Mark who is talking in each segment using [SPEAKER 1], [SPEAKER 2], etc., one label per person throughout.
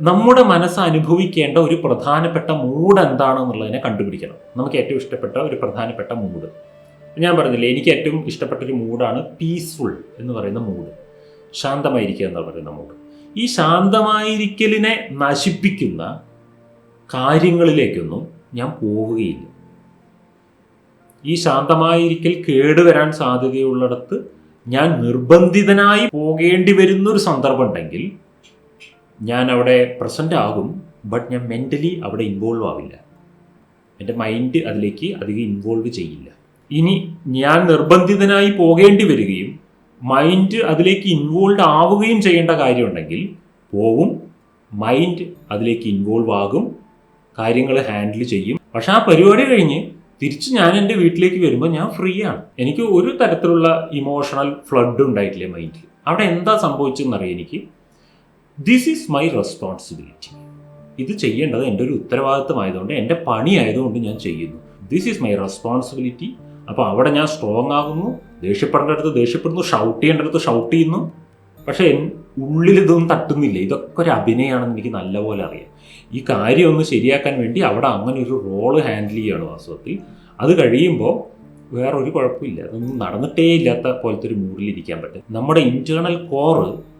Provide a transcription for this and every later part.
[SPEAKER 1] നമ്മുടെ മനസ്സ് അനുഭവിക്കേണ്ട ഒരു പ്രധാനപ്പെട്ട മൂഡ് എന്താണെന്നുള്ളതിനെ കണ്ടുപിടിക്കണം. നമുക്ക് ഏറ്റവും ഇഷ്ടപ്പെട്ട ഒരു പ്രധാനപ്പെട്ട മൂഡ്. ഞാൻ പറഞ്ഞില്ലേ എനിക്ക് ഏറ്റവും ഇഷ്ടപ്പെട്ട ഒരു മൂഡാണ് പീസ്ഫുൾ എന്ന് പറയുന്ന മൂഡ്. ശാന്തമായിരിക്കുക എന്ന് പറയുന്ന മൂഡ്. ഈ ശാന്തമായിരിക്കലിനെ നശിപ്പിക്കുന്ന കാര്യങ്ങളിലേക്കൊന്നും ഞാൻ പോവുകയില്ല. ഈ ശാന്തമായിരിക്കൽ കേടുവരാൻ സാധ്യതയുള്ളിടത്ത് ഞാൻ നിർബന്ധിതനായി പോകേണ്ടി വരുന്നൊരു സന്ദർഭം ഉണ്ടെങ്കിൽ ഞാൻ അവിടെ പ്രസന്റ് ആകും ബട്ട് ഞാൻ മെന്റലി അവിടെ ഇൻവോൾവ് ആവില്ല. എന്റെ മൈൻഡ് അതിലേക്ക് അധികം ഇൻവോൾവ് ചെയ്യില്ല. ഇനി ഞാൻ നിർബന്ധിതനായി പോകേണ്ടി വരികയും മൈൻഡ് അതിലേക്ക് ഇൻവോൾവ് ആവുകയും ചെയ്യേണ്ട കാര്യമുണ്ടെങ്കിൽ പോവും മൈൻഡ് അതിലേക്ക് ഇൻവോൾവ് ആകും കാര്യങ്ങൾ ഹാൻഡിൽ ചെയ്യും. പക്ഷെ ആ പരിപാടി കഴിഞ്ഞ് തിരിച്ച് ഞാൻ എന്റെ വീട്ടിലേക്ക് വരുമ്പോൾ ഞാൻ ഫ്രീ ആണ്. എനിക്ക് ഒരു തരത്തിലുള്ള ഇമോഷണൽ ഫ്ലഡ് ഉണ്ടായിട്ടില്ല മൈൻഡിൽ അവിടെ എന്താ സംഭവിച്ചതെന്നറിയാം എനിക്ക്. ദിസ് ഈസ് മൈ റെസ്പോൺസിബിലിറ്റി ഇത് ചെയ്യേണ്ടത് എന്റെ ഒരു ഉത്തരവാദിത്തമായതുകൊണ്ട് എന്റെ പണി ആയതുകൊണ്ട് ഞാൻ ചെയ്യുന്നു. ദിസ് ഈസ് മൈ റെസ്പോൺസിബിലിറ്റി അപ്പോൾ അവിടെ ഞാൻ സ്ട്രോങ് ആകുന്നു ദേഷ്യപ്പെടേണ്ട അടുത്ത് ദേഷ്യപ്പെടുന്നു ഷൗട്ട് ചെയ്യേണ്ട അടുത്ത് ഷൗട്ട് ചെയ്യുന്നു. പക്ഷേ ഉള്ളിൽ ഇതൊന്നും തട്ടുന്നില്ല. ഇതൊക്കെ ഒരു അഭിനയമാണെന്ന് എനിക്ക് നല്ലപോലെ അറിയാം. ഈ കാര്യം ഒന്ന് ശരിയാക്കാൻ വേണ്ടി അവിടെ അങ്ങനെ ഒരു റോൾ ഹാൻഡിൽ ചെയ്യണം വാസ്തവത്തിൽ. അത് കഴിയുമ്പോൾ വേറൊരു കുഴപ്പമില്ല. അതൊന്നും നടന്നിട്ടേ ഇല്ലാത്ത പോലത്തെ ഒരു മൂഡിൽ ഇരിക്കാൻ പറ്റും. നമ്മുടെ ഇന്റേർണൽ കോറ്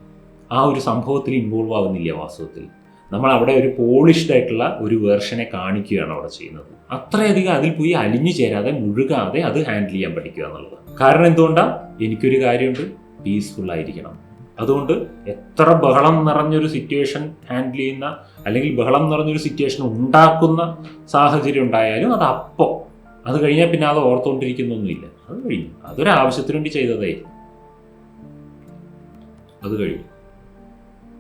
[SPEAKER 1] ആ ഒരു സംഭവത്തിൽ ഇൻവോൾവ് ആവുന്നില്ല വാസ്തവത്തിൽ. നമ്മൾ അവിടെ ഒരു പോളിഷ്ഡ് ആയിട്ടുള്ള ഒരു വേർഷനെ കാണിക്കുകയാണ് അവിടെ ചെയ്യുന്നത്. അത്രയധികം അതിൽ പോയി അലിഞ്ഞു ചേരാതെ മുഴുകാതെ അത് ഹാൻഡിൽ ചെയ്യാൻ പഠിക്കുക എന്നുള്ളത്. കാരണം എന്തുകൊണ്ടാണ് എനിക്കൊരു കാര്യമുണ്ട് പീസ്ഫുൾ ആയിരിക്കണം. അതുകൊണ്ട് എത്ര ബഹളം നിറഞ്ഞൊരു സിറ്റുവേഷൻ ഹാൻഡിൽ ചെയ്യുന്ന അല്ലെങ്കിൽ ബഹളം നിറഞ്ഞൊരു സിറ്റുവേഷൻ ഉണ്ടാക്കുന്ന സാഹചര്യം ഉണ്ടായാലും അത് അപ്പോൾ അത് കഴിഞ്ഞാൽ പിന്നെ അത് ഓർത്തുകൊണ്ടിരിക്കുന്നൊന്നുമില്ല അത് കഴിഞ്ഞു. അതൊരാവശ്യത്തിനുവേണ്ടി ചെയ്തതായിരിക്കും അത് കഴിഞ്ഞു.